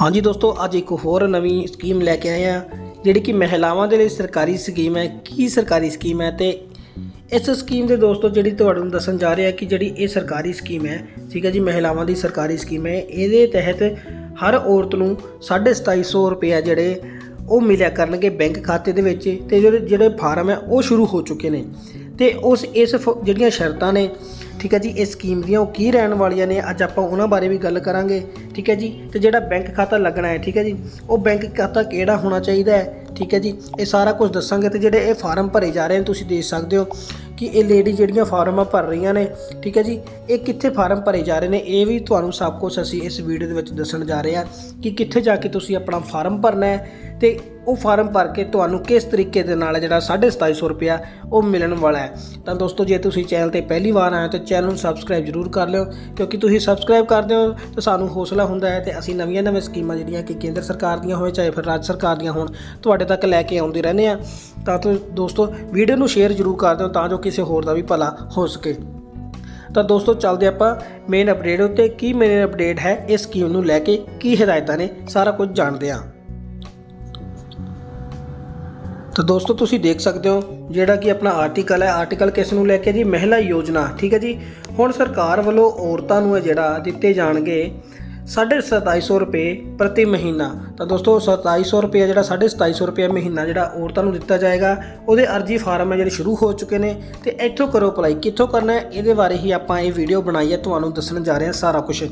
ਹਾਂਜੀ ਦੋਸਤੋ, ਅੱਜ ਇੱਕ ਹੋਰ ਨਵੀਂ ਸਕੀਮ ਲੈ ਕੇ ਆਏ ਆ ਜਿਹੜੀ ਕਿ ਮਹਿਲਾਵਾਂ ਦੇ ਲਈ ਸਰਕਾਰੀ ਸਕੀਮ ਹੈ। ਕੀ ਸਰਕਾਰੀ ਸਕੀਮ ਹੈ ਤੇ ਇਸ ਸਕੀਮ ਦੇ ਦੋਸਤੋ, ਜਿਹੜੀ ਤੁਹਾਨੂੰ ਦੱਸਣ ਜਾ ਰਿਹਾ ਕਿ ਜਿਹੜੀ ਇਹ ਸਰਕਾਰੀ ਸਕੀਮ ਹੈ, ਠੀਕ ਹੈ ਜੀ, ਮਹਿਲਾਵਾਂ ਦੀ ਸਰਕਾਰੀ ਸਕੀਮ ਹੈ, ਇਹਦੇ ਤਹਿਤ ਹਰ ਔਰਤ ਨੂੰ 2750 ਰੁਪਏ ਜਿਹੜੇ ਉਹ ਮਿਲਿਆ ਕਰਨਗੇ ਬੈਂਕ ਖਾਤੇ ਦੇ ਵਿੱਚ, ਤੇ ਜਿਹੜੇ ਜਿਹੜੇ ਫਾਰਮ ਹੈ, ਉਹ ਸ਼ੁਰੂ ਹੋ ਚੁੱਕੇ ਨੇ। ਤੇ ਉਸ, ਇਸ ਫ- ਜਿਹੜੀਆਂ ਸ਼ਰਤਾਂ ਨੇ, ਠੀਕ ਹੈ ਜੀ ਇਸ ਸਕੀਮ ਦੀਆਂ ਉਹ ਕੀ ਰਹਿਣ ਵਾਲੀਆਂ ਨੇ, ਅੱਜ ਆਪਾਂ ਉਹਨਾਂ ਬਾਰੇ ਵੀ ਗੱਲ ਕਰਾਂਗੇ, ਠੀਕ ਹੈ ਜੀ, ਤੇ ਜਿਹੜਾ ਬੈਂਕ ਖਾਤਾ ਲੱਗਣਾ ਹੈ, ਠੀਕ ਹੈ ਜੀ, ਉਹ ਬੈਂਕ ਖਾਤਾ ਕਿਹੜਾ ਹੋਣਾ ਚਾਹੀਦਾ ਹੈ, ਠੀਕ ਹੈ ਜੀ, ਇਹ ਸਾਰਾ ਕੁਝ ਦੱਸਾਂਗੇ ਤੇ ਜਿਹੜੇ ਇਹ ਫਾਰਮ ਭਰੇ ਜਾ ਰਹੇ ਨੇ, ਤੁਸੀਂ ਦੇਖ ਸਕਦੇ ਹੋ ਕਿ ਇਹ ਲੇਡੀ ਜਿਹੜੀਆਂ ਫਾਰਮਾਂ ਭਰ ਰਹੀਆਂ ਨੇ, ਠੀਕ ਹੈ ਜੀ, ਇਹ ਕਿੱਥੇ ਫਾਰਮ ਭਰੇ ਜਾ ਰਹੇ ਨੇ, ਇਹ ਵੀ ਤੁਹਾਨੂੰ ਸਭ ਕੁਝ ਅਸੀਂ ਇਸ ਵੀਡੀਓ ਦੇ ਵਿੱਚ ਦੱਸਣ ਜਾ ਰਹੇ ਹਾਂ ਕਿ ਕਿੱਥੇ ਜਾ ਕੇ ਤੁਸੀਂ ਆਪਣਾ ਫਾਰਮ ਭਰਨਾ ਹੈ ਤੇ ਉਹ ਫਾਰਮ ਭਰ ਕੇ ਤੁਹਾਨੂੰ ਕਿਸ ਤਰੀਕੇ ਦੇ ਨਾਲ ਜਿਹੜਾ 2750 ਰੁਪਿਆ ਉਹ ਮਿਲਣ ਵਾਲਾ ਹੈ। ਤਾਂ ਦੋਸਤੋ, ਜੇ ਤੁਸੀਂ ਚੈਨਲ ਤੇ ਪਹਿਲੀ ਵਾਰ ਆਏ ਹੋ ਤਾਂ ਚੈਨਲ ਨੂੰ ਸਬਸਕ੍ਰਾਈਬ ਜ਼ਰੂਰ ਕਰ ਲਿਓ, ਕਿਉਂਕਿ ਤੁਸੀਂ ਸਬਸਕ੍ਰਾਈਬ ਕਰਦੇ ਹੋ ਤਾਂ ਸਾਨੂੰ ਹੌਸਲਾ ਹੁੰਦਾ ਹੈ ਤੇ ਅਸੀਂ ਨਵੀਆਂ ਨਵੀਆਂ ਸਕੀਮਾਂ ਜਿਹੜੀਆਂ ਕਿ ਕੇਂਦਰ ਸਰਕਾਰ ਦੀਆਂ ਹੋਵੇ ਚਾਹੇ ਫਿਰ ਰਾਜ ਸਰਕਾਰ ਦੀਆਂ ਹੋਣ, ਤੁਹਾਡੇ ਤੱਕ ਲੈ ਕੇ ਆਉਂਦੇ ਰਹਿੰਦੇ ਆ ਤਾਂ ਤੁ- ਦੋਸਤੋ, ਵੀਡੀਓ ਨੂੰ ਸ਼ੇਅਰ ਜ਼ਰੂਰ ਕਰ ਦਿਓ ਤਾਂ ਜੋ ਕਿਸੇ ਹੋਰ ਦਾ ਵੀ ਭਲਾ ਹੋ ਸਕੇ। ਤਾਂ ਦੋਸਤੋ, ਚੱਲਦੇ ਆਪਾਂ ਮੇਨ ਅਪਡੇਟ ਉੱਤੇ। ਕੀ ਮੇਨ ਅਪਡੇਟ ਹੈ? ਇਸ ਸਕੀਮ ਨੂੰ ਲੈ ਕੇ ਕੀ ਹਦਾਇਤਾਂ ਨੇ? ਸਾਰਾ ਕੁਝ ਜਾਣਦੇ ਹਾਂ। ਤਾਂ ਦੋਸਤੋ ਤੁਸੀਂ ਦੇਖ ਸਕਦੇ ਹੋ ਜਿਹੜਾ ਕਿ ਆਪਣਾ ਆਰਟੀਕਲ ਹੈ। ਆਰਟੀਕਲ ਕਿਸ ਨੂੰ ਲੈ ਕੇ ਜੀ? ਮਹਿਲਾ ਯੋਜਨਾ, ਠੀਕ ਹੈ ਜੀ? ਹੁਣ ਸਰਕਾਰ ਵੱਲੋਂ ਔਰਤਾਂ ਨੂੰ ਹੈ ਜਿਹੜਾ ਦਿੱਤੇ ਜਾਣਗੇ 2750 ਰੁਪਏ ਪ੍ਰਤੀ ਮਹੀਨਾ। ਤਾਂ ਦੋਸਤੋ 2750 ਰੁਪਏ ਜਿਹੜਾ 2750 ਰੁਪਏ ਮਹੀਨਾ ਜਿਹੜਾ ਔਰਤਾਂ ਨੂੰ ਦਿੱਤਾ ਜਾਏਗਾ, ਉਹਦੇ ਅਰਜੀ ਫਾਰਮ ਹੈ ਜਿਹੜੇ ਸ਼ੁਰੂ ਹੋ ਚੁੱਕੇ ਨੇ ਤੇ ਇੱਥੋਂ ਕਰੋ ਅਪਲਾਈ। ਕਿੱਥੋਂ ਕਰਨਾ ਹੈ? ਇਹਦੇ ਬਾਰੇ ਹੀ ਆਪਾਂ ਇਹ ਵੀਡੀਓ ਬਣਾਈ ਹੈ। ਤੁਹਾਨੂੰ ਦੱਸਣ ਜਾ ਰਹੇ ਹਾਂ ਸਾਰਾ ਕੁਝ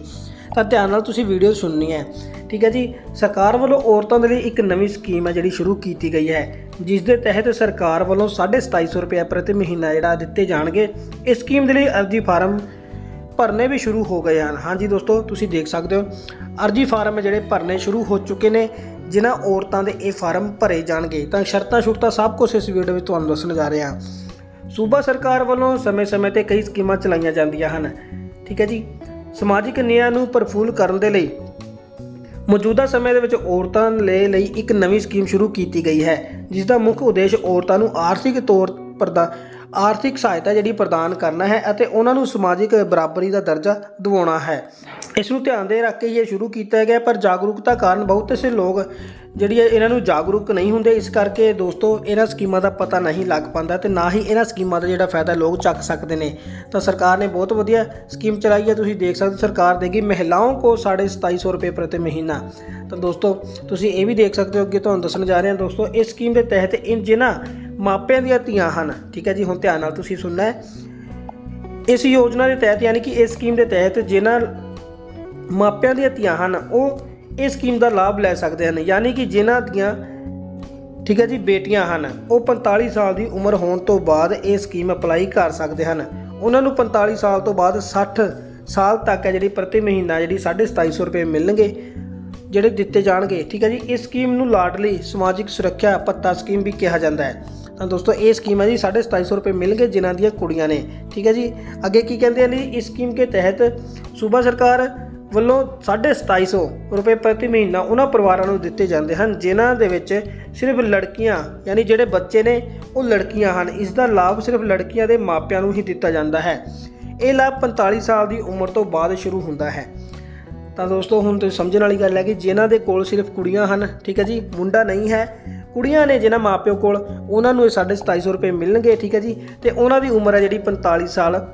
ਤਾਂ ਧਿਆਨ ਨਾਲ ਤੁਸੀਂ ਵੀਡੀਓ ਸੁਣਨੀ ਹੈ। ਠੀਕ ਹੈ ਜੀ? ਸਰਕਾਰ ਵੱਲੋਂ ਔਰਤਾਂ ਦੇ ਲਈ ਇੱਕ ਨਵੀਂ ਸਕੀਮ ਹੈ ਜਿਹੜੀ ਸ਼ੁਰੂ ਕੀਤੀ ਗਈ ਹੈ। ਜਿਸ ਦੇ ਤਹਿਤ ਸਰਕਾਰ ਵੱਲੋਂ 2750 ਰੁਪਏ ਪ੍ਰਤੀ ਮਹੀਨਾ ਜਿਹੜਾ ਦਿੱਤੇ ਜਾਣਗੇ। ਇਸ ਸਕੀਮ ਦੇ ਲਈ ਅਰਜੀ ਫਾਰਮ ਭਰਨੇ ਵੀ ਸ਼ੁਰੂ ਹੋ ਗਏ ਹਨ। ਹਾਂਜੀ ਦੋਸਤੋ, ਤੁਸੀਂ ਦੇਖ ਸਕਦੇ ਹੋ। ਅਰਜੀ ਫਾਰਮ ਜਿਹੜੇ ਭਰਨੇ ਸ਼ੁਰੂ ਹੋ ਚੁੱਕੇ ਨੇ, ਜਿਨ੍ਹਾਂ ਔਰਤਾਂ ਦੇ ਇਹ ਫਾਰਮ ਭਰੇ ਜਾਣਗੇ। ਤਾਂ ਸ਼ਰਤਾਂ ਸ਼ੁਰਤਾਂ ਸਭ ਕੁਝ ਇਸ ਵੀਡੀਓ ਵਿੱਚ ਤੁਹਾਨੂੰ ਦੱਸਣ ਜਾ ਰਹੇ ਹਾਂ। ਸੂਬਾ ਸਰਕਾਰ ਵੱਲੋਂ ਸਮੇਂ-ਸਮੇਂ ਤੇ ਕਈ ਸਕੀਮਾਂ ਚਲਾਈਆਂ ਜਾਂਦੀਆਂ ਹਨ। ਠੀਕ ਹੈ ਜੀ? ਸਮਾਜਿਕ ਨਿਆਂ ਨੂੰ ਪ੍ਰਫੁੱਲ ਕਰਨ ਦੇ ਲਈ ਮੌਜੂਦਾ ਸਮੇਂ ਦੇ ਵਿੱਚ ਔਰਤਾਂ ਲਈ ਲਈ ਇੱਕ ਨਵੀਂ ਸਕੀਮ ਸ਼ੁਰੂ ਕੀਤੀ ਗਈ ਹੈ ਜਿਸ ਦਾ ਮੁੱਖ ਉਦੇਸ਼ ਔਰਤਾਂ ਨੂੰ ਆਰਥਿਕ ਤੌਰ ਪ੍ਰਦਾ ਆਰਥਿਕ ਸਹਾਇਤਾ ਜਿਹੜੀ ਪ੍ਰਦਾਨ ਕਰਨਾ ਹੈ ਅਤੇ ਉਹਨਾਂ ਨੂੰ ਸਮਾਜਿਕ ਬਰਾਬਰੀ ਦਾ ਦਰਜਾ ਦਿਵਾਉਣਾ ਹੈ। ਇਸ ਨੂੰ ਧਿਆਨ ਦੇ ਰੱਖ ਕੇ ਹੀ ਇਹ ਸ਼ੁਰੂ ਕੀਤਾ ਗਿਆ, ਪਰ ਜਾਗਰੂਕਤਾ ਕਾਰਨ ਬਹੁਤ ਸੇ ਲੋਕ ਜਿਹੜੀ ਹੈ ਇਹਨਾਂ ਨੂੰ ਜਾਗਰੂਕ ਨਹੀਂ ਹੁੰਦੇ। ਇਸ ਕਰਕੇ ਦੋਸਤੋ, ਇਹਨਾਂ ਸਕੀਮਾਂ ਦਾ ਪਤਾ ਨਹੀਂ ਲੱਗ ਪਾਉਂਦਾ ਤੇ ਨਾ ਹੀ ਇਹਨਾਂ ਸਕੀਮਾਂ ਦਾ ਜਿਹੜਾ ਫਾਇਦਾ ਲੋਕ ਚੱਕ ਸਕਦੇ ਨੇ। ਤਾਂ ਸਰਕਾਰ ਨੇ ਬਹੁਤ ਵਧੀਆ ਸਕੀਮ ਚਲਾਈ ਹੈ, ਤੁਸੀਂ ਦੇਖ ਸਕਦੇ ਸਰਕਾਰ ਦੇਗੀ ਮਹਿਲਾओं को 2750 ਰੁਪਏ ਪ੍ਰਤੀ ਮਹੀਨਾ। ਤਾਂ ਦੋਸਤੋ, ਤੁਸੀਂ ਇਹ ਵੀ ਦੇਖ ਸਕਦੇ ਹੋ ਅੱਗੇ ਤੁਹਾਨੂੰ ਦੱਸਣ ਜਾ ਰਹੇ ਹਾਂ ਦੋਸਤੋ, ਇਸ ਸਕੀਮ ਦੇ ਤਹਿਤ ਇਨ ਜਿਨ੍ਹਾਂ ਮਾਪਿਆਂ ਦੀਆਂ ਧੀਆਂ ਹਨ। ਠੀਕ ਹੈ ਜੀ, ਹੁਣ ਧਿਆਨ ਨਾਲ ਤੁਸੀਂ ਸੁਣਨਾ ਹੈ। ਇਸ ਯੋਜਨਾ ਦੇ ਤਹਿਤ ਯਾਨੀ ਕਿ ਇਸ ਸਕੀਮ ਦੇ ਤਹਿਤ ਜਿਨ੍ਹਾਂ ਮਾਪਿਆਂ ਦੀਆਂ ਧੀਆਂ ਹਨ, ਉਹ ਇਸ ਸਕੀਮ ਦਾ ਲਾਭ ਲੈ ਸਕਦੇ ਹਨ। ਯਾਨੀ ਕਿ ਜਿਨ੍ਹਾਂ ਦੀਆਂ, ਠੀਕ ਹੈ ਜੀ, ਬੇਟੀਆਂ ਹਨ, ਉਹ 45 ਸਾਲ ਦੀ ਉਮਰ ਹੋਣ ਤੋਂ ਬਾਅਦ ਇਹ ਸਕੀਮ ਅਪਲਾਈ ਕਰ ਸਕਦੇ ਹਨ। ਉਹਨਾਂ ਨੂੰ 45 ਸਾਲ ਤੋਂ ਬਾਅਦ 60 ਸਾਲ ਤੱਕ ਹੈ ਜਿਹੜੀ ਪ੍ਰਤੀ ਮਹੀਨਾ ਜਿਹੜੀ 2750 ਰੁਪਏ ਮਿਲਣਗੇ, ਜਿਹੜੇ ਦਿੱਤੇ ਜਾਣਗੇ। ਠੀਕ ਹੈ ਜੀ, ਇਸ ਸਕੀਮ ਨੂੰ ਲਾਡਲੀ ਸਮਾਜਿਕ ਸੁਰੱਖਿਆ ਭੱਤਾ ਸਕੀਮ ਵੀ ਕਿਹਾ ਜਾਂਦਾ ਹੈ। ਤਾਂ ਦੋਸਤੋ, ਇਹ ਸਕੀਮ ਹੈ ਜੀ 2750 ਰੁਪਏ ਮਿਲ ਗਏ ਜਿਨ੍ਹਾਂ ਦੀਆਂ ਕੁੜੀਆਂ ਨੇ। ਠੀਕ ਹੈ ਜੀ? ਅੱਗੇ ਕੀ ਕਹਿੰਦੇ ਨੇ ਇਸ ਸਕੀਮ ਕੇ ਤਹਿਤ ਸੂਬਾ ਸਰਕਾਰ ਵੱਲੋਂ 2750 ਰੁਪਏ ਪ੍ਰਤੀ ਮਹੀਨਾ ਉਹਨਾਂ ਪਰਿਵਾਰਾਂ ਨੂੰ ਦਿੱਤੇ ਜਾਂਦੇ ਹਨ, ਜਿਨ੍ਹਾਂ ਦੇ ਵਿੱਚ ਸਿਰਫ ਲੜਕੀਆਂ, ਯਾਨੀ ਜਿਹੜੇ ਬੱਚੇ ਨੇ, ਉਹ ਲੜਕੀਆਂ ਹਨ। ਇਸ ਦਾ ਲਾਭ ਸਿਰਫ ਲੜਕੀਆਂ ਦੇ ਮਾਪਿਆਂ ਨੂੰ ਹੀ ਦਿੱਤਾ ਜਾਂਦਾ ਹੈ। ਇਹ ਲਾਭ 45 ਸਾਲ ਦੀ ਉਮਰ ਤੋਂ ਬਾਅਦ ਸ਼ੁਰੂ ਹੁੰਦਾ ਹੈ। ਤਾਂ ਦੋਸਤੋ, ਹੁਣ ਤੁਸੀਂ ਸਮਝਣ ਵਾਲੀ ਗੱਲ ਹੈ ਕਿ ਜਿਨ੍ਹਾਂ ਦੇ ਕੋਲ ਸਿਰਫ ਕੁੜੀਆਂ ਹਨ, ਠੀਕ ਹੈ ਜੀ, ਮੁੰਡਾ ਨਹੀਂ ਹੈ ਕੁੜੀਆਂ ਨੇ ਜਿਨ੍ਹਾਂ ਮਾਪਿਓ ਕੋਲ, ਉਹਨਾਂ ਨੂੰ ਇਹ 2750 ਰੁਪਏ ਮਿਲਣਗੇ, ਠੀਕ ਹੈ ਜੀ। ਤੇ ਉਹਨਾਂ ਦੀ ਉਮਰ ਹੈ ਜਿਹੜੀ 45 ਸਾਲ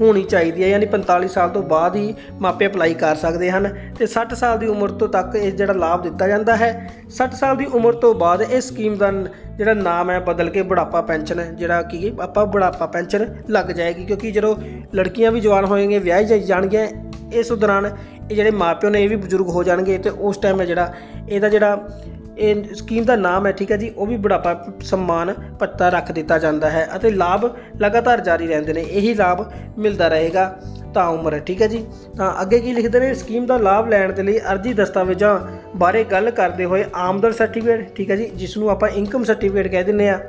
ਹੋਣੀ ਚਾਹੀਦੀ ਹੈ, ਯਾਨੀ 45 ਸਾਲ ਤੋਂ ਬਾਅਦ ਹੀ ਮਾਪੇ ਅਪਲਾਈ ਕਰ ਸਕਦੇ ਹਨ। ਤੇ 60 ਸਾਲ ਦੀ ਉਮਰ ਤੋਂ ਤੱਕ ਇਹ ਜਿਹੜਾ ਲਾਭ ਦਿੱਤਾ ਜਾਂਦਾ ਹੈ। 60 ਸਾਲ ਦੀ ਉਮਰ ਤੋਂ ਬਾਅਦ ਇਹ ਸਕੀਮ ਦਾ ਜਿਹੜਾ ਨਾਮ ਹੈ ਬਦਲ ਕੇ ਬੁਢਾਪਾ ਪੈਨਸ਼ਨ, ਜਿਹੜਾ ਕਿ ਆਪਾਂ ਬੁਢਾਪਾ ਪੈਨਸ਼ਨ ਲੱਗ ਜਾਏਗੀ, ਕਿਉਂਕਿ ਜਦੋਂ ਲੜਕੀਆਂ ਵੀ ਜਵਾਨ ਹੋਣਗੀਆਂ ਵਿਆਹ ਜਾ- ਜਾਣਗੀਆਂ, ਇਸ ਦੌਰਾਨ ਇਹ ਜਿਹੜੇ ਮਾਪਿਓ ਨੇ ਇਹ ਵੀ ਬਜ਼ੁਰਗ ਹੋ ਜਾਣਗੇ ਤੇ ਉਸ ਟਾਈਮ ਹੈ ਜਿਹੜਾ, ਇਹਦਾ ਜਿਹੜਾ ਇਹ ਸਕੀਮ ਦਾ ਨਾਮ ਹੈ, ਠੀਕ ਹੈ ਜੀ, ਉਹ ਵੀ ਬੁਢਾਪਾ, ਸਨਮਾਨ ਪੱਤਾ ਰੱਖ ਦਿੱਤਾ ਜਾਂਦਾ ਹੈ ਅਤੇ ਲਾਭ ਲਗਾਤਾਰ ਜਾਰੀ ਰਹਿੰਦੇ ਨੇ, ਇਹੀ ਲਾਭ ਮਿਲਦਾ ਰਹੇਗਾ ਤਾਂ ਉਮਰ ਠੀਕ ਹੈ ਜੀ। ਤਾਂ ਅੱਗੇ ਕੀ ਲਿਖਦੇ ਨੇ, ਸਕੀਮ ਦਾ ਲਾਭ ਲੈਣ ਦੇ ਲਈ ਅਰਜੀ ਦਸਤਾਵੇਜ਼ਾਂ ਬਾਰੇ ਗੱਲ ਕਰਦੇ ਹੋਏ ਆਮਦਨ ਸਰਟੀਫਿਕੇਟ ਠੀਕ ਹੈ ਜੀ ਜਿਸ ਨੂੰ ਆਪਾਂ ਇਨਕਮ ਸਰਟੀਫਿਕੇਟ ਕਹਿ ਦਿੰਦੇ ਆ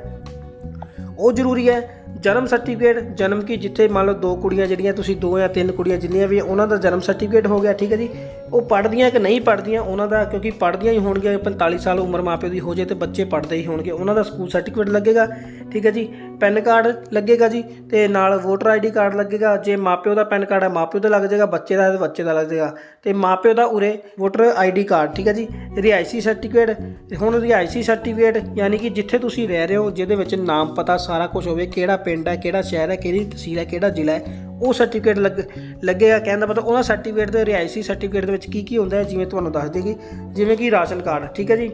ਉਹ ਜ਼ਰੂਰੀ ਹੈ ਜਨਮ ਸਰਟੀਫਿਕੇਟ ਜਨਮ ਕੀ ਜਿੱਥੇ ਮੰਨ ਲਓ ਦੋ ਕੁੜੀਆਂ ਜਿਹੜੀਆਂ ਤੁਸੀਂ ਦੋ ਜਾਂ ਤਿੰਨ ਕੁੜੀਆਂ ਜਿੰਨੀਆਂ ਵੀ ਉਹਨਾਂ ਦਾ ਜਨਮ ਸਰਟੀਫਿਕੇਟ ਹੋ ਗਿਆ, ਠੀਕ ਹੈ ਜੀ? ਉਹ ਪੜ੍ਹਦੀਆਂ ਕਿ ਨਹੀਂ ਪੜ੍ਹਦੀਆਂ, ਉਹਨਾਂ ਦਾ ਕਿਉਂਕਿ ਪੜ੍ਹਦੀਆਂ ਹੀ ਹੋਣਗੀਆਂ 45 ਸਾਲ ਉਮਰ ਮਾਪਿਓ ਦੀ ਹੋ ਜੇ ਤੇ ਬੱਚੇ ਪੜ੍ਹਦੇ ਹੀ ਹੋਣਗੇ, ਉਹਨਾਂ ਦਾ ਸਕੂਲ ਸਰਟੀਫਿਕੇਟ ਲੱਗੇਗਾ, ਠੀਕ ਹੈ ਜੀ? ਪੈਨ ਕਾਰਡ ਲੱਗੇਗਾ ਜੀ, ਤੇ ਨਾਲ ਵੋਟਰ ਆਈਡੀ ਕਾਰਡ ਲੱਗੇਗਾ, ਜੇ ਮਾਪਿਓ ਦਾ ਪੈਨ ਕਾਰਡ ਹੈ, ਮਾਪਿਓ ਦਾ ਲੱਗ ਜਾਏਗਾ, ਬੱਚੇ ਦਾ ਹੈ ਬੱਚੇ ਦਾ ਲੱਗ ਜਾਏਗਾ, ਤੇ ਮਾਪਿਓ ਦਾ ਉਰੇ ਵੋਟਰ ਆਈਡੀ ਕਾਰਡ ਠੀਕ ਹੈ ਜੀ? ਰਿਹਾਇਸ਼ੀ ਸਰਟੀਫਿਕੇਟ ਹੁਣ ਰਿਹਾਇਸ਼ੀ ਸਰਟੀਫਿਕੇਟ ਯਾਨੀ ਕਿ ਜਿੱਥੇ ਤੁਸੀਂ ਰਹਿ ਰਹੇ ਹੋ, ਜਿਹਦੇ ਵਿੱਚ ਨਾਮ ਪਤਾ ਸਾਰਾ ਕੁਝ ਹੋਵੇ, ਕਿਹੜਾ ਪਿੰਡ ਹੈ, ਕਿਹੜਾ ਸ਼ਹਿਰ ਹੈ, ਕਿਹੜੀ ਤਹਿਸੀਲ ਹੈ, ਕਿਹੜਾ ਜ਼ਿਲ੍ਹਾ ਹੈ, ਉਹ ਸਰਟੀਫਿਕੇਟ ਲੱਗ, ਲੱਗੇਗਾ। ਕਹਿੰਦਾ ਮਤਲਬ ਉਹਨਾਂ ਸਰਟੀਫਿਕੇਟ ਦੇ, ਰਿਹਾਇਸ਼ੀ ਸਰਟੀਫਿਕੇਟ ਦੇ ਵਿੱਚ ਕੀ ਕੀ ਹੁੰਦਾ ਹੈ, ਜਿਵੇਂ ਤੁਹਾਨੂੰ ਦੱਸ ਦੇਗੀ ਜਿਵੇਂ ਕਿ ਰਾਸ਼ਨ ਕਾਰਡ, ਠੀਕ ਹੈ ਜੀ?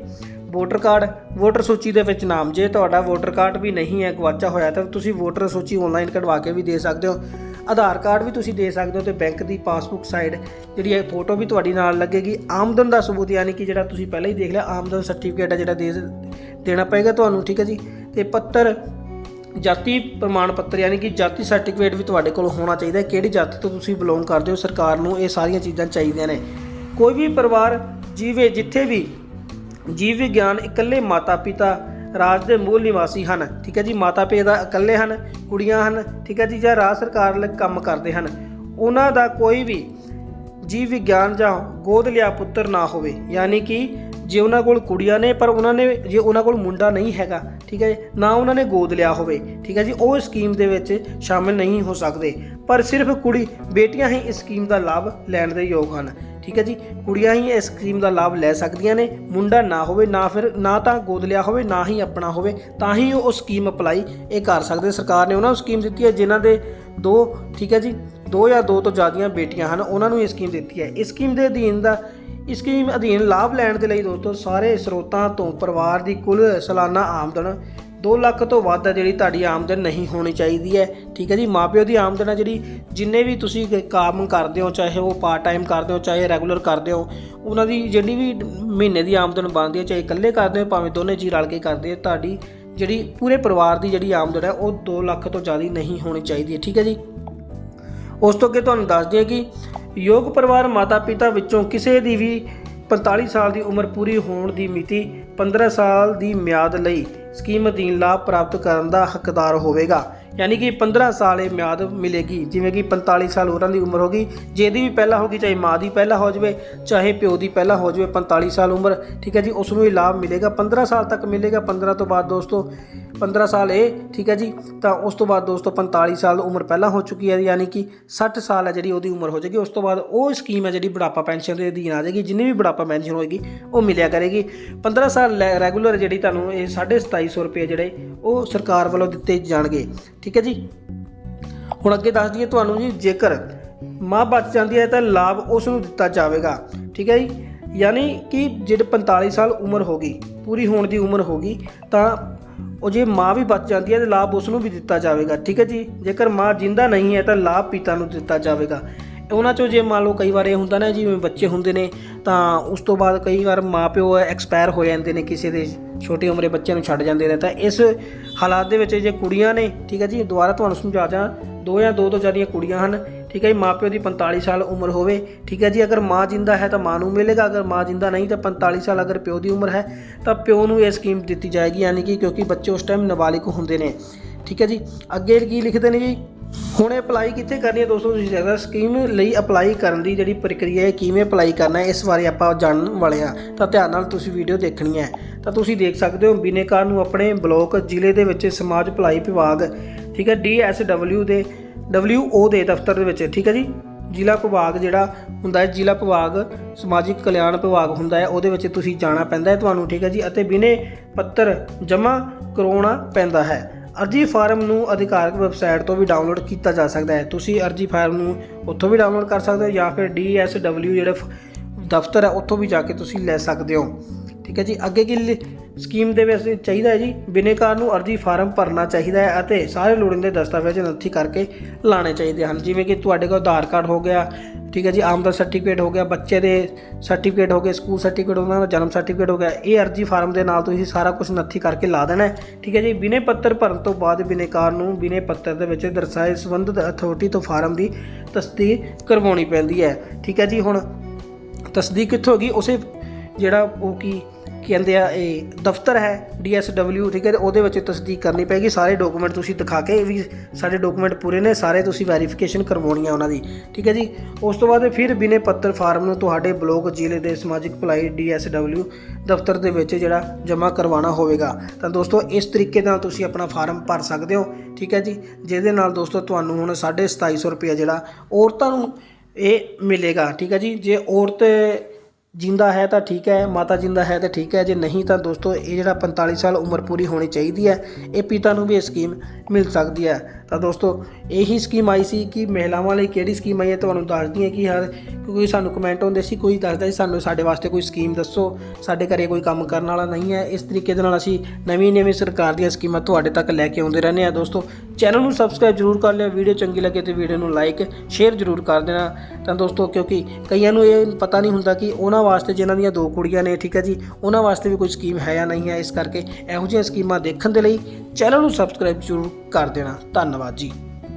ਵੋਟਰ ਕਾਰਡ ਵੋਟਰ ਸੂਚੀ ਦੇ ਵਿੱਚ ਨਾਮ, ਜੇ ਤੁਹਾਡਾ ਵੋਟਰ ਕਾਰਡ ਵੀ ਨਹੀਂ ਹੈ ਗਵਾਚਾ ਹੋਇਆ, ਤਾਂ ਤੁਸੀਂ ਵੋਟਰ ਸੂਚੀ ਆਨਲਾਈਨ ਕਢਵਾ ਕੇ ਵੀ ਦੇ ਸਕਦੇ ਹੋ। ਆਧਾਰ ਕਾਰਡ ਵੀ ਤੁਸੀਂ ਦੇ ਸਕਦੇ ਹੋ ਤੇ ਬੈਂਕ ਦੀ ਪਾਸਬੁੱਕ ਸਾਈਡ ਜਿਹੜੀ ਹੈ, ਫੋਟੋ ਵੀ ਤੁਹਾਡੀ ਨਾਲ ਲੱਗੇਗੀ। ਆਮਦਨ ਦਾ ਸਬੂਤ ਯਾਨੀ ਕਿ ਜਿਹੜਾ ਤੁਸੀਂ ਪਹਿਲਾਂ ਹੀ ਦੇਖ ਲਿਆ, ਆਮਦਨ ਸਰਟੀਫਿਕੇਟ ਹੈ ਜਿਹੜਾ ਦੇ ਦੇਣਾ ਪਏਗਾ ਤੁਹਾਨੂੰ, ਠੀਕ ਹੈ ਜੀ? ਤੇ ਪੱਤਰ, ਜਾਤੀ ਪ੍ਰਮਾਣ ਪੱਤਰ ਯਾਨੀ ਕਿ ਜਾਤੀ ਸਰਟੀਫਿਕੇਟ ਵੀ ਤੁਹਾਡੇ ਕੋਲ ਹੋਣਾ ਚਾਹੀਦਾ ਹੈ। ਕਿਹੜੀ ਜਾਤੀ ਤੋਂ ਤੁਸੀਂ ਬਿਲੋਂਗ ਕਰਦੇ ਹੋ? ਸਰਕਾਰ ਨੂੰ ਇਹ ਸਾਰੀਆਂ ਚੀਜ਼ਾਂ ਚਾਹੀਦੀਆਂ ਨੇ। ਕੋਈ ਵੀ ਪਰਿਵਾਰ, ਜੀਵੇ, ਜਿੱਥੇ ਵੀ ਜੀਵ ਵਿਗਿਆਨ ਇਕੱਲੇ ਮਾਤਾ ਪਿਤਾ ਰਾਜ ਦੇ ਮੂਲ ਨਿਵਾਸੀ ਹਨ। ਠੀਕ ਹੈ ਜੀ ਮਾਤਾ ਪਿਤਾ ਇਕੱਲੇ ਹਨ ਕੁੜੀਆਂ ਹਨ ਠੀਕ ਹੈ ਜੀ ਜਾਂ ਰਾਜ ਸਰਕਾਰ ਲਈ ਕੰਮ ਕਰਦੇ ਹਨ। ਉਹਨਾਂ ਦਾ ਕੋਈ ਵੀ ਜੀਵ ਵਿਗਿਆਨ ਜਾਂ ਗੋਦ ਲਿਆ ਪੁੱਤਰ ਨਾ ਹੋਵੇ। ਯਾਨੀ ਕਿ ਜੇ ਉਹਨਾਂ ਕੋਲ ਕੁੜੀਆਂ ਨੇ ਪਰ ਉਹਨਾਂ ਨੇ ਜੇ ਉਹਨਾਂ ਕੋਲ ਮੁੰਡਾ ਨਹੀਂ ਹੈਗਾ ਠੀਕ ਹੈ ਜੀ, ਨਾ ਉਹਨਾਂ ਨੇ ਗੋਦ ਲਿਆ ਹੋਵੇ। ਠੀਕ ਹੈ ਜੀ ਉਹ ਸਕੀਮ ਦੇ ਵਿੱਚ ਸ਼ਾਮਿਲ ਨਹੀਂ ਹੋ ਸਕਦੇ। ਪਰ ਸਿਰਫ ਕੁੜੀ ਬੇਟੀਆਂ ਹੀ ਇਸ ਸਕੀਮ ਦਾ ਲਾਭ ਲੈਣ ਦੇ ਯੋਗ ਹਨ। ਠੀਕ ਹੈ ਜੀ? ਕੁੜੀਆਂ ਹੀ ਇਸ ਸਕੀਮ ਦਾ ਲਾਭ ਲੈ ਸਕਦੀਆਂ ਨੇ। ਮੁੰਡਾ ਨਾ ਹੋਵੇ, ਨਾ ਫਿਰ ਨਾ ਤਾਂ ਗੋਦ ਲਿਆ ਹੋਵੇ, ਨਾ ਹੀ ਆਪਣਾ ਹੋਵੇ, ਤਾਂ ਹੀ ਉਹ ਸਕੀਮ ਅਪਲਾਈ ਇਹ ਕਰ ਸਕਦੇ ਸਰਕਾਰ ਨੇ ਉਹਨਾਂ ਨੂੰ ਸਕੀਮ ਦਿੱਤੀ ਹੈ, ਜਿਨ੍ਹਾਂ ਦੇ ਦੋ, ਠੀਕ ਹੈ ਜੀ? ਦੋ ਜਾਂ ਦੋ ਤੋਂ ਜ਼ਿਆਦੀਆਂ ਬੇਟੀਆਂ ਹਨ, ਉਹਨਾਂ ਨੂੰ ਇਹ ਸਕੀਮ ਦਿੱਤੀ ਹੈ। ਇਸ ਸਕੀਮ ਦੇ ਅਧੀਨ ਦਾ ਇਸ ਸਕੀਮ ਅਧੀਨ ਲਾਭ ਲੈਣ ਦੇ ਲਈ ਦੋਸਤੋ, ਸਾਰੇ ਸਰੋਤਾਂ ਤੋਂ ਪਰਿਵਾਰ ਦੀ ਕੁੱਲ ਸਾਲਾਨਾ ਆਮਦਨ 2 ਲੱਖ ਤੋਂ ਵੱਧ ਹੈ ਜਿਹੜੀ ਤੁਹਾਡੀ ਆਮਦਨ ਨਹੀਂ ਹੋਣੀ ਚਾਹੀਦੀ ਹੈ, ਠੀਕ ਹੈ ਜੀ? ਮਾਪਿਓ ਦੀ ਆਮਦਨ ਹੈ ਜਿਹੜੀ, ਜਿੰਨੇ ਵੀ ਤੁਸੀਂ ਕੰਮ ਕਰਦੇ ਹੋ, ਚਾਹੇ ਉਹ ਪਾਰਟ ਟਾਈਮ ਕਰਦੇ ਹੋ, ਚਾਹੇ ਰੈਗੂਲਰ ਕਰਦੇ ਹੋ, ਉਹਨਾਂ ਦੀ ਜਿਹੜੀ ਵੀ ਮਹੀਨੇ ਦੀ ਆਮਦਨ ਬਣਦੀ ਹੈ, ਚਾਹੇ ਇਕੱਲੇ ਕਰਦੇ ਹੋ, ਭਾਵੇਂ ਦੋਨੇ ਜੀ ਰਲ ਕੇ ਕਰਦੇ ਹੋ, ਤੁਹਾਡੀ ਜਿਹੜੀ ਪੂਰੇ ਪਰਿਵਾਰ ਦੀ ਜਿਹੜੀ ਆਮਦਨ ਹੈ, ਉਹ 2 ਲੱਖ ਤੋਂ ਜ਼ਿਆਦਾ ਨਹੀਂ ਹੋਣੀ ਚਾਹੀਦੀ ਹੈ, ਠੀਕ ਹੈ ਜੀ? ਉਸ ਤੋਂ ਅੱਗੇ ਤੁਹਾਨੂੰ ਦੱਸ ਦਈਏ ਕਿ ਯੋਗ ਪਰਿਵਾਰ ਮਾਤਾ ਪਿਤਾ ਵਿੱਚੋਂ ਕਿਸੇ ਦੀ ਵੀ 45 ਸਾਲ ਦੀ ਉਮਰ ਪੂਰੀ ਹੋਣ ਦੀ ਮਿਤੀ 15 ਸਾਲ ਦੀ ਮਿਆਦ ਲਈ ਸਕੀਮ ਅਧੀਨ ਲਾਭ ਪ੍ਰਾਪਤ ਕਰਨ ਦਾ ਹੱਕਦਾਰ ਹੋਵੇਗਾ। ਯਾਨੀ ਕਿ 15 ਸਾਲ ਇਹ ਮਿਆਦ ਮਿਲੇਗੀ, ਜਿਵੇਂ ਕਿ 45 ਸਾਲ ਉਹਨਾਂ ਦੀ ਉਮਰ ਹੋਗੀ ਜਿਹਦੀ ਵੀ ਪਹਿਲਾਂ ਹੋਗੀ ਚਾਹੇ ਮਾਂ ਦੀ ਪਹਿਲਾਂ ਹੋ ਜਾਵੇ, ਚਾਹੇ ਪਿਓ ਦੀ ਪਹਿਲਾਂ ਹੋ ਜਾਵੇ 45 ਸਾਲ ਉਮਰ, ਠੀਕ ਹੈ ਜੀ, ਉਸ ਨੂੰ ਇਹ ਲਾਭ ਮਿਲੇਗਾ। 15 ਸਾਲ ਤੱਕ ਮਿਲੇਗਾ 15 ਤੋਂ ਬਾਅਦ ਦੋਸਤੋ 15 ਸਾਲ ਇਹ, ਠੀਕ ਹੈ ਜੀ, ਤਾਂ ਉਸ ਤੋਂ ਬਾਅਦ ਦੋਸਤੋ 45 ਸਾਲ ਉਮਰ ਪਹਿਲਾਂ ਹੋ ਚੁੱਕੀ ਹੈ, ਯਾਨੀ ਕਿ 60 ਸਾਲ ਹੈ ਜਿਹੜੀ ਉਹਦੀ ਉਮਰ ਹੋ ਜਾਏਗੀ। ਉਸ ਤੋਂ ਬਾਅਦ ਉਹ ਸਕੀਮ ਹੈ ਜਿਹੜੀ ਬੁਢਾਪਾ ਪੈਨਸ਼ਨ ਦੇ ਅਧੀਨ ਆ ਜਾਏਗੀ, ਜਿੰਨੀ ਵੀ ਬੁਢਾਪਾ ਪੈਨਸ਼ਨ ਹੋਏਗੀ, ਉਹ ਮਿਲਿਆ ਕਰੇਗੀ। 15 ਸਾਲ ਰੈਗੂਲਰ ਜਿਹੜੀ ਤੁਹਾਨੂੰ ਇਹ 2750 ਰੁਪਏ ਜਿਹੜੇ ਉਹ ਸਰਕਾਰ ਵੱਲੋਂ ਦਿੱਤੇ ਜਾਣਗੇ ਠੀਕ ਹੈ ਜੀ? ਹੁਣ ਅੱਗੇ ਦੱਸ ਦਈਏ ਤੁਹਾਨੂੰ ਜੀ, ਜੇਕਰ ਮਾਂ ਬਚ ਜਾਂਦੀ ਹੈ ਤਾਂ ਲਾਭ ਉਸ ਨੂੰ ਦਿੱਤਾ ਜਾਵੇਗਾ। ਠੀਕ ਹੈ ਜੀ? ਯਾਨੀ ਕਿ ਜਿਹੜੇ 45 ਸਾਲ ਉਮਰ ਹੋ ਗਈ, ਪੂਰੀ ਹੋਣ ਦੀ ਉਮਰ ਹੋ ਗਈ, ਤਾਂ ਉਹ ਜੇ ਮਾਂ ਵੀ ਬਚ ਜਾਂਦੀ ਹੈ ਤਾਂ ਲਾਭ ਉਸ ਨੂੰ ਵੀ ਦਿੱਤਾ ਜਾਵੇਗਾ। ਠੀਕ ਹੈ ਜੀ? ਜੇਕਰ ਮਾਂ ਜਿੰਦਾ ਨਹੀਂ ਹੈ ਤਾਂ ਲਾਭ ਪਿਤਾ ਨੂੰ ਦਿੱਤਾ ਜਾਵੇਗਾ। ਉਹਨਾਂ ਚੋਂ ਜੇ ਮੰਨ ਲਓ ਕਈ ਵਾਰ ਇਹ ਹੁੰਦਾ ਨਾ ਜਿਵੇਂ ਬੱਚੇ ਹੁੰਦੇ ਨੇ, ਤਾਂ ਉਸ ਤੋਂ ਬਾਅਦ ਕਈ ਵਾਰ ਮਾਪਿਓ ਐਕਸਪਾਇਰ ਹੋ ਜਾਂਦੇ ਨੇ, ਕਿਸੇ ਦੇ ਛੋਟੀ ਉਮਰੇ ਬੱਚਿਆਂ ਨੂੰ ਛੱਡ ਜਾਂਦੇ ਨੇ, ਤਾਂ ਇਸ ਹਾਲਾਤ ਦੇ ਵਿੱਚ ਜੇ ਕੁੜੀਆਂ ਨੇ, ਠੀਕ ਹੈ ਜੀ, ਦੁਬਾਰਾ ਤੁਹਾਨੂੰ ਸਮਝਾ ਜਾਂ ਦੋ ਜਾਂ ਦੋ ਤੋਂ ਜ਼ਿਆਦੀਆਂ ਕੁੜੀਆਂ ਹਨ, ਠੀਕ ਹੈ ਜੀ, ਮਾਪਿਓ ਦੀ 45 ਸਾਲ ਉਮਰ ਹੋਵੇ, ਠੀਕ ਹੈ ਜੀ, ਅਗਰ ਮਾਂ ਜਿੰਦਾ ਹੈ ਤਾਂ ਮਾਂ ਨੂੰ ਮਿਲੇਗਾ, ਅਗਰ ਮਾਂ ਜਿੰਦਾ ਨਹੀਂ ਤਾਂ 45 ਸਾਲ ਅਗਰ ਪਿਓ ਦੀ ਉਮਰ ਹੈ, ਤਾਂ ਪਿਓ ਨੂੰ ਇਹ ਸਕੀਮ ਦਿੱਤੀ ਜਾਏਗੀ, ਯਾਨੀ ਕਿ ਕਿਉਂਕਿ ਬੱਚੇ ਉਸ ਟਾਈਮ ਨਾਬਾਲਿਗ ਹੁੰਦੇ ਨੇ, ਠੀਕ ਹੈ ਜੀ, ਅੱਗੇ ਕੀ ਲਿਖਦੇ ਨੇ ਜੀ? ਹੁਣ ਅਪਲਾਈ ਕਿੱਥੇ ਕਰਨੀ ਹੈ ਦੋਸਤੋ? ਤੁਸੀਂ ਦੇਖਦਾ ਸਕੀਮ ਲਈ ਅਪਲਾਈ ਕਰਨ ਦੀ ਜਿਹੜੀ ਪ੍ਰਕਿਰਿਆ ਹੈ, ਕਿਵੇਂ ਅਪਲਾਈ ਕਰਨਾ ਹੈ, ਇਸ ਬਾਰੇ ਆਪਾਂ ਜਾਣਨ ਵਾਲੇ ਹਾਂ। ਤਾਂ ਧਿਆਨ ਨਾਲ ਤੁਸੀਂ ਵੀਡੀਓ ਦੇਖਣੀ ਹੈ। ਤਾਂ ਤੁਸੀਂ ਦੇਖ ਸਕਦੇ ਹੋ, ਬਿਨੇਕਾਰ ਨੂੰ ਆਪਣੇ ਬਲਾਕ ਜ਼ਿਲ੍ਹੇ ਦੇ ਵਿੱਚ ਸਮਾਜ ਭਲਾਈ ਵਿਭਾਗ, ਠੀਕ ਹੈ ਡੀਐਸਡਬਲਿਊ ਦੇ ਡਬਲਿਊਓ ਦੇ ਦਫ਼ਤਰ ਦੇ ਵਿੱਚ, ਠੀਕ ਹੈ ਜੀ? ਜ਼ਿਲ੍ਹਾ ਵਿਭਾਗ ਜਿਹੜਾ ਹੁੰਦਾ ਹੈ, ਜ਼ਿਲ੍ਹਾ ਵਿਭਾਗ, ਸਮਾਜਿਕ ਕਲਿਆਣ ਵਿਭਾਗ ਹੁੰਦਾ ਹੈ, ਉਹਦੇ ਵਿੱਚ ਤੁਸੀਂ ਜਾਣਾ ਪੈਂਦਾ ਹੈ ਤੁਹਾਨੂੰ, ਠੀਕ ਹੈ ਜੀ? ਅਤੇ ਬਿਨੇ ਪੱਤਰ ਜਮ੍ਹਾਂ ਕਰਾਉਣਾ ਪੈਂਦਾ ਹੈ। ਅਰਜੀ ਫਾਰਮ ਨੂੰ ਅਧਿਕਾਰਕ ਵੈਬਸਾਈਟ ਤੋਂ ਵੀ ਡਾਊਨਲੋਡ ਕੀਤਾ ਜਾ ਸਕਦਾ ਹੈ। ਤੁਸੀਂ ਅਰਜੀ ਫਾਰਮ ਨੂੰ ਉੱਥੋਂ ਵੀ ਡਾਊਨਲੋਡ ਕਰ ਸਕਦੇ ਹੋ ਜਾਂ ਫਿਰ DSW ਜਿਹੜਾ ਫ- ਦਫ਼ਤਰ ਹੈ, ਉੱਥੋਂ ਵੀ ਜਾ ਕੇ ਤੁਸੀਂ ਲੈ ਸਕਦੇ ਹੋ। ਠੀਕ ਹੈ ਜੀ, ਅੱਗੇ ਕੀ ਲਿ- ਸਕੀਮ ਦੇ ਵਿੱਚ ਚਾਹੀਦਾ ਹੈ ਜੀ? ਬਿਨੇਕਾਰ ਨੂੰ ਅਰਜੀ ਫਾਰਮ ਭਰਨਾ ਚਾਹੀਦਾ ਹੈ ਅਤੇ ਸਾਰੇ ਲੋੜੀਂਦੇ ਦਸਤਾਵੇਜ਼ ਨੱਥੀ ਕਰਕੇ ਲਾਣੇ ਚਾਹੀਦੇ ਹਨ। ਜਿਵੇਂ ਕਿ ਤੁਹਾਡੇ ਕੋਲ ਆਧਾਰ ਕਾਰਡ ਹੋ ਗਿਆ ਠੀਕ ਹੈ ਜੀ ਆਮਦਨ ਸਰਟੀਫਿਕੇਟ ਹੋ ਗਿਆ, ਬੱਚੇ ਦੇ ਸਰਟੀਫਿਕੇਟ ਹੋ ਗਏ ਸਕੂਲ ਸਰਟੀਫਿਕੇਟ ਉਹਨਾਂ ਦਾ ਜਨਮ ਸਰਟੀਫਿਕੇਟ ਹੋ ਗਿਆ, ਇਹ ਅਰਜੀ ਫਾਰਮ ਦੇ ਨਾਲ ਤੁਸੀਂ ਸਾਰਾ ਕੁਝ ਨੱਥੀ ਕਰਕੇ ਲਾ ਦੇਣਾ ਠੀਕ ਹੈ ਜੀ, ਬਿਨੇ ਪੱਤਰ ਭਰਨ ਤੋਂ ਬਾਅਦ ਬਿਨੇਕਾਰ ਨੂੰ, ਬਿਨੇ ਪੱਤਰ ਦੇ ਵਿੱਚ ਦਰਸਾਏ ਸੰਬੰਧਿਤ ਅਥਾਰਟੀ ਤੋਂ ਫਾਰਮ ਦੀ ਤਸਦੀਕ ਕਰਵਾਉਣੀ ਪੈਂਦੀ ਹੈ। ਠੀਕ ਹੈ ਜੀ, ਹੁਣ ਤਸਦੀਕ ਕਿੱਥੋਂ ਹੋਗੀ ਉਸੇ ਜਿਹੜਾ ਉਹ ਕੀ ਕਹਿੰਦੇ ਆ, ਇਹ ਦਫ਼ਤਰ ਹੈ DSW ਠੀਕ ਹੈ ਉਹਦੇ ਵਿੱਚ ਤਸਦੀਕ ਕਰਨੀ ਪੈਗੀ ਸਾਰੇ ਡਾਕੂਮੈਂਟ ਤੁਸੀਂ ਦਿਖਾ ਕੇ ਵੀ ਸਾਡੇ ਡਾਕੂਮੈਂਟ ਪੂਰੇ ਨੇ, ਸਾਰੇ ਤੁਸੀਂ ਵੈਰੀਫਿਕੇਸ਼ਨ ਕਰਵਾਉਣੀ ਆ ਉਹਨਾਂ ਦੀ, ਠੀਕ ਹੈ ਜੀ। ਉਸ ਤੋਂ ਬਾਅਦ ਫਿਰ ਬਿਨੇ ਪੱਤਰ ਫਾਰਮ ਨੂੰ ਤੁਹਾਡੇ ਬਲੋਕ ਜ਼ਿਲ੍ਹੇ ਦੇ ਸਮਾਜਿਕ ਭਲਾਈ DSW ਦਫ਼ਤਰ ਦੇ ਵਿੱਚ ਜਿਹੜਾ ਜਮ੍ਹਾਂ ਕਰਵਾਉਣਾ ਹੋਵੇਗਾ। ਤਾਂ ਦੋਸਤੋ, ਇਸ ਤਰੀਕੇ ਨਾਲ ਤੁਸੀਂ ਆਪਣਾ ਫਾਰਮ ਭਰ ਸਕਦੇ ਹੋ, ਠੀਕ ਹੈ ਜੀ। ਜਿਹਦੇ ਨਾਲ ਦੋਸਤੋ, ਤੁਹਾਨੂੰ ਹੁਣ 2750 ਰੁਪਏ ਜਿਹੜਾ ਔਰਤਾਂ ਨੂੰ ਇਹ ਮਿਲੇਗਾ, ਠੀਕ ਹੈ ਜੀ। ਜੇ ਔਰਤ ਜਿੰਦਾ ਹੈ ਤਾਂ ਠੀਕ ਹੈ, ਮਾਤਾ ਜਿੰਦਾ ਹੈ ਤਾਂ ਠੀਕ ਹੈ, ਜੇ ਨਹੀਂ ਤਾਂ ਦੋਸਤੋ ਇਹ ਜਿਹੜਾ 45 ਸਾਲ ਉਮਰ ਪੂਰੀ ਹੋਣੀ ਚਾਹੀਦੀ ਹੈ, ਇਹ ਪਿਤਾ ਨੂੰ ਵੀ ਇਹ ਸਕੀਮ ਮਿਲ ਸਕਦੀ ਹੈ। ਤਾਂ ਦੋਸਤੋ ਇਹੀ ਸਕੀਮ ਆਈ ਸੀ ਕਿ ਮਹਿਲਾਵਾਂ ਲਈ ਕਿਹੜੀ ਸਕੀਮ ਆਈ ਹੈ, ਤੁਹਾਨੂੰ ਦੱਸਦੀ ਹਾਂ ਕਿ ਹਰ ਕਿਉਂਕਿ ਸਾਨੂੰ ਕਮੈਂਟ ਹੁੰਦੇ ਸੀ, ਕੋਈ ਦੱਸਦਾ ਸੀ ਸਾਨੂੰ ਸਾਡੇ ਵਾਸਤੇ ਕੋਈ ਸਕੀਮ ਦੱਸੋ, ਸਾਡੇ ਘਰੇ ਕੋਈ ਕੰਮ ਕਰਨ ਵਾਲਾ ਨਹੀਂ ਹੈ। ਇਸ ਤਰੀਕੇ ਦੇ ਨਾਲ ਅਸੀਂ ਨਵੀਂ ਨਵੀਂ ਸਰਕਾਰ ਦੀਆਂ ਸਕੀਮਾਂ ਤੁਹਾਡੇ ਤੱਕ ਲੈ ਕੇ ਆਉਂਦੇ ਰਹਿੰਦੇ ਆ ਦੋਸਤੋ ਚੈਨਲ ਨੂੰ ਸਬਸਕ੍ਰਾਈਬ ਜਰੂਰ ਕਰ ਲਿਓ ਵੀਡੀਓ ਚੰਗੀ ਲੱਗੇ ਤੇ ਵੀਡੀਓ ਨੂੰ ਲਾਈਕ ਸ਼ੇਅਰ ਜਰੂਰ ਕਰ ਦੇਣਾ। ਤਾਂ ਦੋਸਤੋ, ਕਿਉਂਕਿ ਕਈਆਂ ਨੂੰ ਇਹ ਪਤਾ ਨਹੀਂ ਹੁੰਦਾ ਕਿ ਉਹਨਾਂ ਵਾਸਤੇ ਜਿਨ੍ਹਾਂ ਦੀਆਂ ਦੋ ਕੁੜੀਆਂ ਨੇ, ਠੀਕ ਹੈ ਜੀ, ਉਹਨਾਂ ਵਾਸਤੇ ਵੀ ਕੋਈ ਸਕੀਮ ਹੈ ਜਾਂ ਨਹੀਂ ਹੈ, ਇਸ ਕਰਕੇ ਇਹੋ ਜਿਹੀਆਂ ਸਕੀਮਾਂ ਦੇਖਣ ਦੇ ਲਈ ਚੈਨਲ ਨੂੰ ਸਬਸਕ੍ਰਾਈਬ ਜਰੂਰ ਕਰ ਦੇਣਾ। ਧੰਨਵਾਦ ਜੀ।